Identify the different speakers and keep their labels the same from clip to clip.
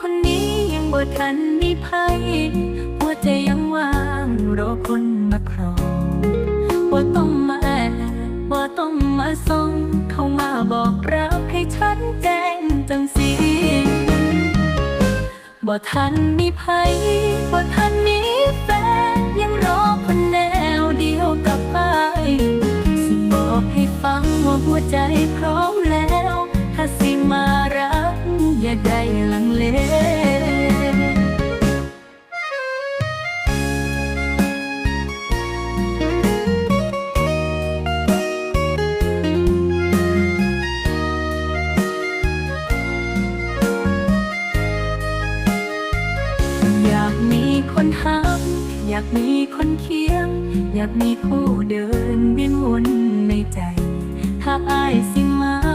Speaker 1: คนนี้ยังบ่ทันมีภัยหัวใจยังว่างรอคนมาครองว่าต้องมาแอบว่าต้องมาส่งเข้ามาบอกรักให้ฉันแจ้งจังสีบ่ทันมีภัยบ่ทันมีแฟนยังรอคนแนวเดียวกับไปสิบอกให้ฟังว่าหัวใจพร้อมแล้ว ถ้าสิมารัก อย่าได้ลังเลอยากมีคนหักอยากมีคนเคียง อยากมีผู้เดินเวียนวนในใจ ถ้าอายสิมา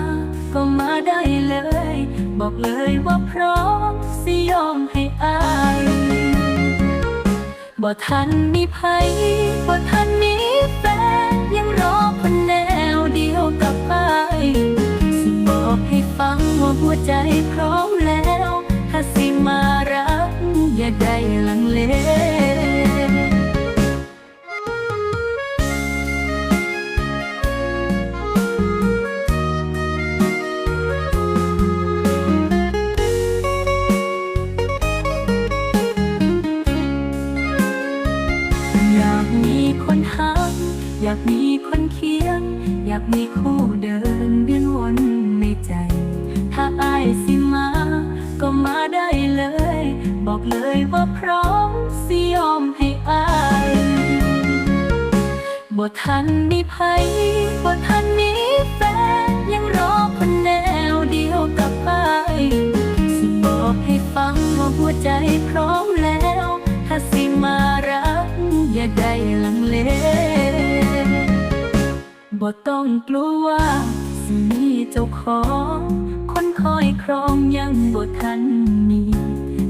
Speaker 1: บ่ทันมีไผบ่ทันมีแฟนยังรอคนแนวเดียวกับอายสิบอกให้ฟังว่าหัวใจพร้อมแล้ว ถ้าสิมารักอย่าได้ลังเล อยากมีคนหักอยากมีคนเคียง อยากมีคู่เดินเวียนวนในใจ ถ้าอายสิมา ก็มาได้เลย บอกเลยว่าพร้อมสิยอมให้อายบ่ทันมีไผบ่ทันมีแฟนยังรอคนแนวเดียวกับอายสิบอกให้ฟังว่าหัวใจพร้อมแล้ว ถ้าสิมารัก อย่าได้ลังเลบ่ต้องกลัวว่าสิมีเจ้าของ คนคอยครองยังบ่ทันมี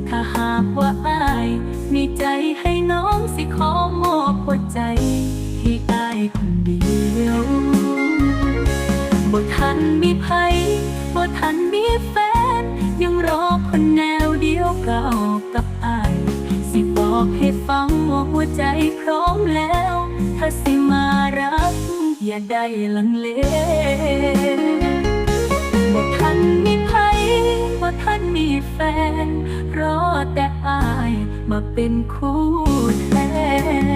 Speaker 1: ถ้าหากว่าอายมีใจให้น้องสิขอมอบหัวใจให้อายคนเดียวบ่ทันมีไผบ่ทันมีแฟน ยังรอคนแนวเดียวเก่ากับ บอกให้ฟังว่าหัวใจพร้อมแล้ว ถ้าสิมารัก อย่าได้ลังเลบ่ทันมีไผบ่ทันมีแฟน รอแต่อายมาเป็นคู่แท้